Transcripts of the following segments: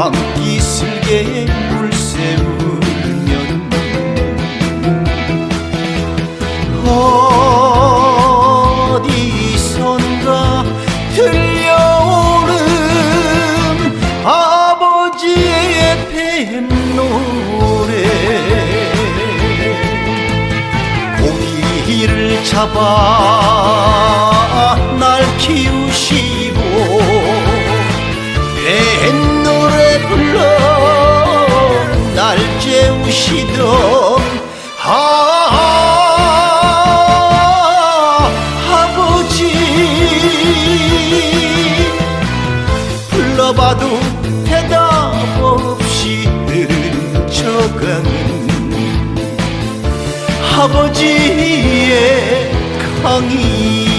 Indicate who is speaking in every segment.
Speaker 1: 아, 밤기 슬게 물새우면 어디선가 들려오는 아버지의 뱀노래. 고기를 잡아 시던 아, 아버지. 불러봐도 대답 없이 흘러가는 아버지의 강이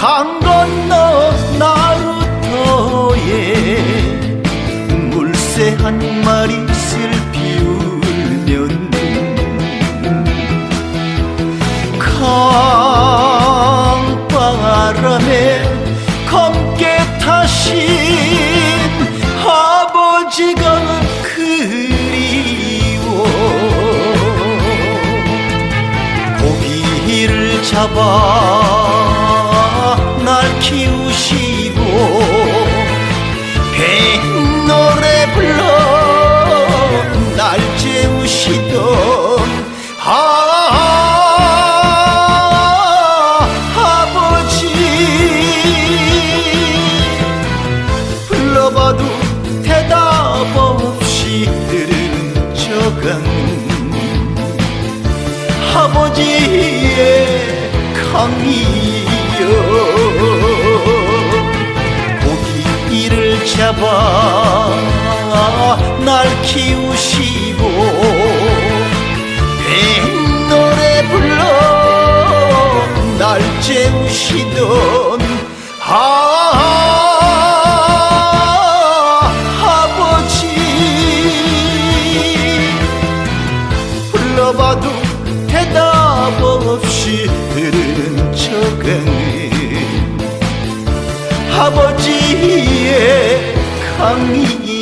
Speaker 1: 강 건너 나루터에 물새 한 마리 슬피 울면 강바람에 검게 타신 아버지가 그리워. 고기를 잡아 날 키우시고 뱃노래 불러 날 재우시던 아, 아버지. 불러봐도 대답 없이 흐르져가는 아버지의 강이 잡아 날 키우시고 뱃노래 불러. 날 재우시던 아, 아버지. 불러봐도 疼你。